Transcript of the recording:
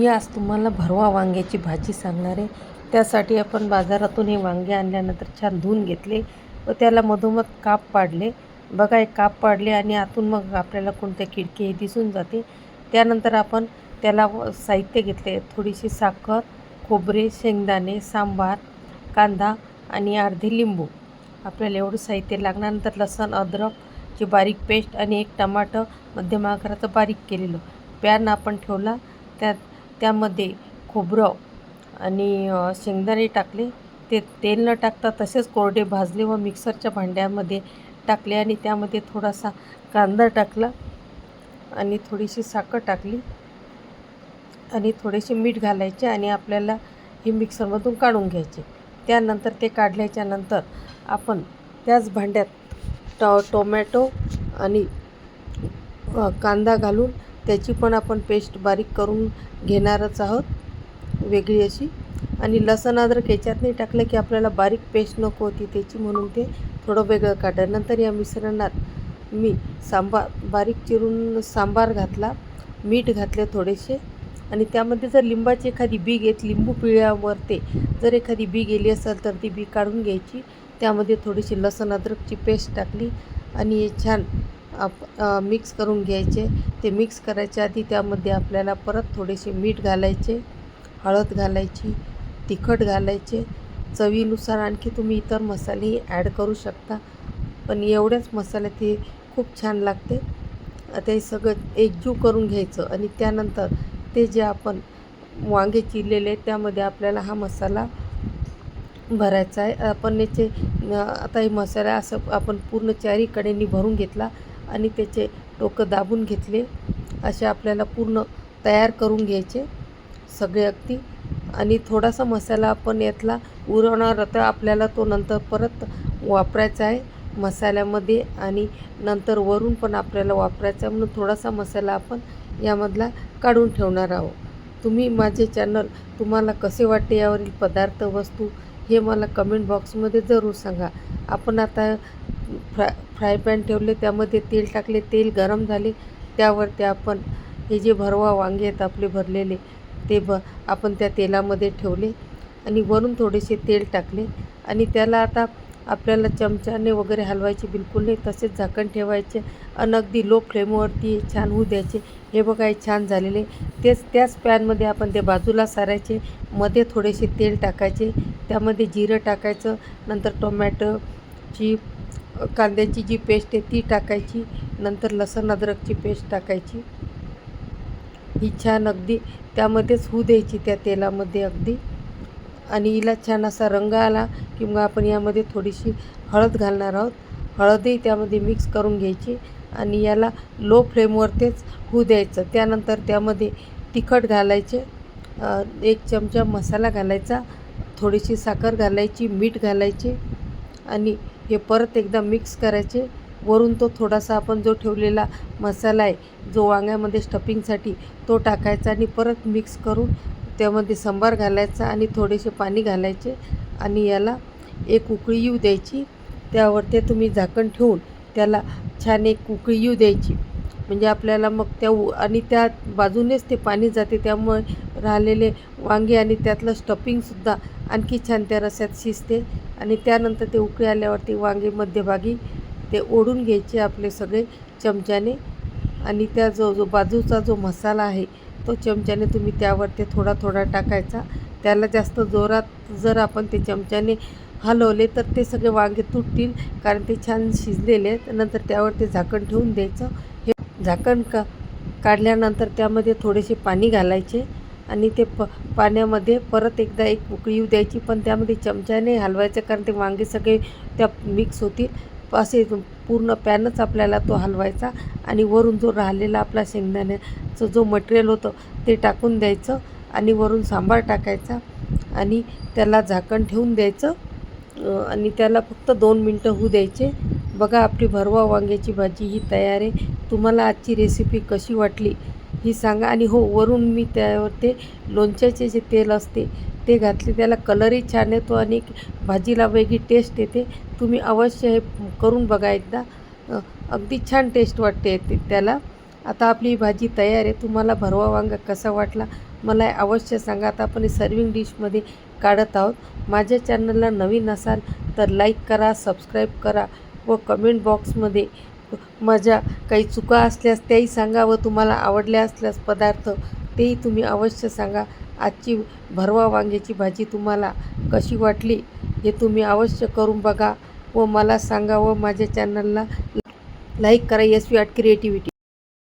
मी आज तुम्हाला भरवा वांग्याची भाजी सांगणार आहे. त्यासाठी आपण बाजारातून हे वांगे आणल्यानंतर छान धुवून घेतले व त्याला मधोमध काप पाडले. बघा एक काप पाडले आणि आतून मग आपल्याला कोणत्या खिडकी हे दिसून जाते. त्यानंतर आपण त्याला व- साहित्य घेतले. थोडीशी साखर खोबरे शेंगदाणे सांबार कांदा आणि अर्धे लिंबू. आपल्याला एवढं साहित्य लागल्यानंतर नंतर लसण अद्रकची बारीक पेस्ट आणि एक टमाटर मध्यम आकाराचं बारीक केलेलं. पॅन आपण ठेवला. त्यात त्यामध्ये खोबरं आणि शेंगदाणे टाकले. ते तेल न टाकता तसेच कोरडे भाजले व मिक्सरच्या भांड्यामध्ये टाकले आणि त्यामध्ये थोडासा कांदा टाकला आणि थोडीशी साखर टाकली आणि थोडेसे मीठ घालायचे आणि आपल्याला हे मिक्सरमधून काढून घ्यायचे. त्यानंतर ते काढल्याच्या नंतर आपण त्याच भांड्यात टो टोमॅटो आणि कांदा घालून त्याची पण आपण पेस्ट बारीक करून घेणारच आहोत. वेगळी अशी. आणि लसण अद्रक याच्यात नाही टाकलं की आपल्याला बारीक पेस्ट नको होती त्याची म्हणून ते थोडं वेगळं काढलं. नंतर या मिश्रणात मी सांबार बारीक चिरून सांबार घातला मीठ घातले थोडेसे. आणि त्यामध्ये जर लिंबाची एखादी बी घेत लिंबू पिळ्यावर ते जर एखादी बी गेली असेल तर ती बी काढून घ्यायची. त्यामध्ये थोडीशी लसण अद्रकची पेस्ट टाकली आणि हे छान आप मिक्स करून घ्यायचे. ते मिक्स करायच्या आधी त्यामध्ये आपल्याला परत थोडेसे मीठ घालायचे हळद घालायची तिखट घालायचे. चवीनुसार आणखी तुम्ही इतर मसालेही ॲड करू शकता. पण एवढ्याच मसाल्यात हे खूप छान लागते. ते सगळं एकजीव करून घ्यायचं आणि त्यानंतर ते जे आपण वांगे चिरलेले आहेत त्यामध्ये आपल्याला हा मसाला भरायचा आहे. आपण याचे आता हे मसाला असं आपण पूर्ण चारीकडेनी भरून घेतला. आणि त्याचे टोकं दाबून घेतले. असे आपल्याला पूर्ण तयार करून घ्यायचे सगळे अगदी. आणि थोडासा मसाला आपण यातला उरवणार तर आपल्याला तो नंतर परत वापरायचा आहे मसाल्यामध्ये. आणि नंतर वरून पण आपल्याला वापरायचा आहे म्हणून थोडासा मसाला आपण यामधला काढून ठेवणार आहोत. तुम्ही माझे चॅनल तुम्हाला कसे वाटते यावरील पदार्थ वस्तू हे मला कमेंट बॉक्समध्ये जरूर सांगा. आपण आता फ्राय फ्राय पॅन ठेवले त्यामध्ये तेल टाकले तेल गरम झाले त्यावरती आपण हे जे भरवा वांगे आहेत आपले भरलेले ते ब आपण त्या तेलामध्ये ठेवले आणि वरून थोडेसे तेल टाकले. आणि त्याला आता आपल्याला चमच्याने वगैरे हलवायचे बिलकुल नाही तसेच झाकण ठेवायचे आणि अगदी लो फ्लेमवरती छान होऊ द्यायचे. हे बघा हे छान झालेले. तेच त्याच पॅनमध्ये आपण ते बाजूला सारायचे. मध्ये थोडेसे तेल टाकायचे. त्यामध्ये जिरं टाकायचं. नंतर टोमॅटोची कांद्याची जी पेस्ट आहे ती टाकायची. नंतर लसण अद्रकची पेस्ट टाकायची. ही छान अगदी त्यामध्येच होऊ द्यायची त्या तेलामध्ये अगदी. आणि हिला छान असा रंग आला की मग आपण यामध्ये थोडीशी हळद घालणार आहोत. हळदही त्यामध्ये मिक्स करून घ्यायची आणि याला लो फ्लेमवरतीच होऊ द्यायचं. त्यानंतर त्यामध्ये तिखट घालायचे एक चमचा मसाला घालायचा थोडीशी साखर घालायची मीठ घालायचे आणि हे परत एकदा मिक्स करायचे. वरून तो थोडासा आपण जो ठेवलेला मसाला आहे जो वांग्यामध्ये स्टफिंगसाठी तो टाकायचा आणि परत मिक्स करून त्यामध्ये सांबार घालायचा आणि थोडेसे पाणी घालायचे आणि याला एक उकळी येऊ द्यायची. त्यावर ते तुम्ही झाकण ठेवून त्याला छान एक उकळी येऊ द्यायची. म्हणजे आपल्याला मग त्या उ आणि त्या बाजूनेच ते पाणी जाते. त्यामुळे राहिलेले वांगे आणि त्यातलं स्टफिंगसुद्धा आणखी छान त्या रस्यात शिजते. आणि त्यानंतर ते उकळी आल्यावरती वांगे मध्यभागी ते ओढून घ्यायचे आपले सगळे चमच्याने. आणि त्या जो जो बाजूचा जो मसाला आहे तो चमच्याने तुम्ही त्यावरती थोडा थोडा टाकायचा. त्याला जास्त जोरात जर आपण ते चमच्याने हलवले तर ते सगळे वांगे तुटतील कारण ते छान शिजलेले आहेत. नंतर त्यावर ते झाकण ठेवून द्यायचं. हे झाकण का काढल्यानंतर त्यामध्ये थोडेसे पाणी घालायचे आणि ते प पाण्यामध्ये परत एकदा एक उकळी येऊ द्यायची. पण त्यामध्ये चमच्याने हलवायचं कारण ते वांगे सगळे त्या मिक्स होतील. असे पूर्ण पॅनच आपल्याला तो हलवायचा आणि वरून जो राहिलेला आपला शेंगदाण्याचं जो मटेरियल होतं ते टाकून द्यायचं आणि वरून सांबार टाकायचा आणि त्याला झाकण ठेवून द्यायचं. आणि त्याला फक्त दोन मिनटं होऊ द्यायचे. बघा आपली भरवा वांग्याची भाजी ही तयार आहे. तुम्हाला आजची रेसिपी कशी वाटली? ही सांगा. आणि हो वरून मी त्यावर ते लोणच्याचे जे तेल असते ते घातले. त्याला कलरही छान येतो आणि भाजीला वेगळी टेस्ट येते. तुम्ही अवश्य हे करून बघा एकदा. अगदी छान टेस्ट वाटते ते त्याला. आता आपली भाजी तयार आहे. तुम्हाला भरवा वांगा कसा वाटला मला अवश्य सांगा. आता आपण सर्विंग डिशमध्ये काढत आहोत. माझ्या चॅनलला नवीन असाल तर लाईक करा सबस्क्राईब करा व कमेंट बॉक्समध्ये माझ्या काही चुका असल्यास त्याही सांगा व तुम्हाला आवडल्या असल्यास पदार्थ तेही तुम्ही अवश्य सांगा. आजची भरवा वांग्याची भाजी तुम्हाला कशी वाटली हे तुम्ही अवश्य करून बघा व मला सांगा व माझ्या चॅनलला लाईक करा. एस वी आट क्रिएटिव्हिटी